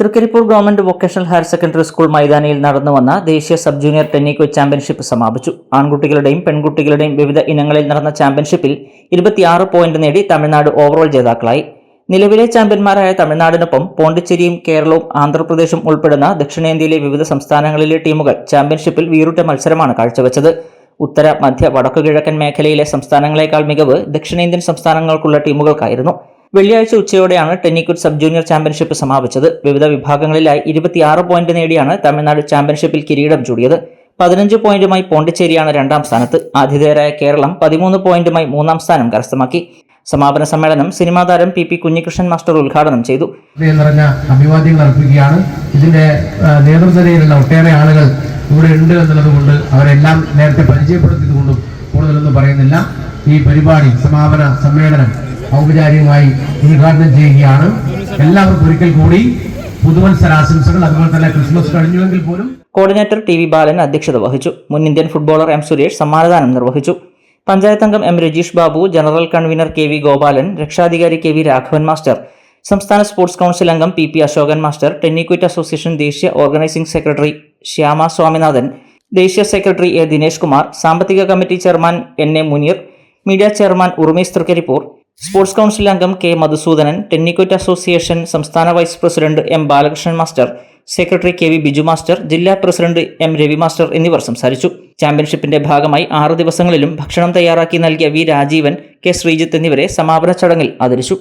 Thrikaripur government vocational higher secondary school മൈതാനിയിൽ നടന്നു വന്ന ദേശീയ സബ് ജൂനിയർ ടെന്നീക്കോ ചാമ്പ്യൻഷിപ്പ് സമാപിച്ചു. ആൺകുട്ടികളുടെയും പെൺകുട്ടികളുടെയും വിവിധ ഇനങ്ങളിൽ നടന്ന ചാമ്പ്യൻഷിപ്പിൽ ഇരുപത്തിയാറ് പോയിന്റ് നേടി തമിഴ്നാട് ഓവറോൾ ജേതാക്കളായി. നിലവിലെ ചാമ്പ്യന്മാരായ തമിഴ്നാടിനൊപ്പം പോണ്ടിച്ചേരിയും കേരളവും ആന്ധ്രാപ്രദേശും ഉൾപ്പെടുന്ന ദക്ഷിണേന്ത്യയിലെ വിവിധ സംസ്ഥാനങ്ങളിലെ ടീമുകൾ ചാമ്പ്യൻഷിപ്പിൽ വീറുറ്റ മത്സരമാണ് കാഴ്ചവെച്ചത്. ഉത്തര മധ്യ വടക്കു കിഴക്കൻ മേഖലയിലെ സംസ്ഥാനങ്ങളെക്കാൾ മികവ് ദക്ഷിണേന്ത്യൻ സംസ്ഥാനങ്ങൾക്കുള്ള ടീമുകൾക്കായിരുന്നു. വെള്ളിയാഴ്ച ഉച്ചയോടെയാണ് ടെന്നിക്കുട്ട് സബ് ജൂനിയർ ചാമ്പ്യൻഷിപ്പ് സമാപിച്ചത്. വിവിധ വിഭാഗങ്ങളിലായി ഇരുപത്തിയാറ് പോയിന്റ് നേടിയാണ് തമിഴ്നാട് ചാമ്പ്യൻഷിപ്പിൽ കിരീടം ചൂടിയത്. പതിനഞ്ച് പോയിന്റുമായി പോണ്ടിച്ചേരിയാണ് രണ്ടാം സ്ഥാനത്ത്. ആതിഥേയരായ കേരളം പതിമൂന്ന് പോയിന്റുമായി മൂന്നാം സ്ഥാനം കരസ്ഥമാക്കി. സമാപന സമ്മേളനം സിനിമാ താരം പി പി കുഞ്ഞികൃഷ്ണൻ മാസ്റ്റർ ഉദ്ഘാടനം ചെയ്തു. നിറഞ്ഞ അഭിവാദ്യങ്ങൾ അർപ്പിക്കുകയാണ്. ഇതിന്റെ നേതൃത്വത്തിലുള്ള ഒട്ടേറെ ആളുകൾ ഇവിടെ ഉണ്ട് എന്നുള്ളത് കൊണ്ട് അവരെല്ലാം നേരത്തെ പരിചയപ്പെടുത്തിയതുകൊണ്ടും കൂടുതലൊന്നും പറയുന്നില്ല. ഈ പരിപാടി സമാപന സമ്മേളനം ഔപചാരികമായി ഉദ്ഘാടനം ചെയ്യുകയാണ്. എല്ലാവർക്കും ഒരിക്കൽ കൂടി പുതുവത്സരാശംസകൾ അതുപോലെ തന്നെ ക്രിസ്മസ് കഴിഞ്ഞുവെങ്കിൽ പോലും കോർഡിനേറ്റർ ടി വി ബാലൻ അധ്യക്ഷത വഹിച്ചു. മുൻ ഇന്ത്യൻ ഫുട്ബോളർ എം സുരേഷ് സമ്മാനദാനം നിർവഹിച്ചു. പഞ്ചായത്ത് അംഗം M Rajeesh Babu general convener K V Gopalan രക്ഷാധികാരി കെ വി രാഘവൻ മാസ്റ്റർ സംസ്ഥാന സ്പോർട്സ് കൗൺസിൽ അംഗം P P Ashokan master tenniquoit association ദേശീയ ഓർഗനൈസിംഗ് സെക്രട്ടറി ശ്യാമ സ്വാമിനാഥൻ ദേശീയ സെക്രട്ടറി എ ദിനേഷ് കുമാർ സാമ്പത്തിക committee chairman N A Muneer media chairman Urmesh Thrikaripur sports council അംഗം K Madhusoodanan ടെന്നിക്കോറ്റ് association സംസ്ഥാന vice president M Balakrishnan master secretary K V Biju master ജില്ലാ president M Ravi master എന്നിവർ സംസാരിച്ചു. ചാമ്പ്യൻഷിപ്പിന്റെ ഭാഗമായി ആറു ദിവസങ്ങളിലും ഭക്ഷണം തയ്യാറാക്കി നൽകിയ വി രാജീവൻ കെ ശ്രീജിത്ത് എന്നിവരെ സമാപന ചടങ്ങിൽ ആദരിച്ചു.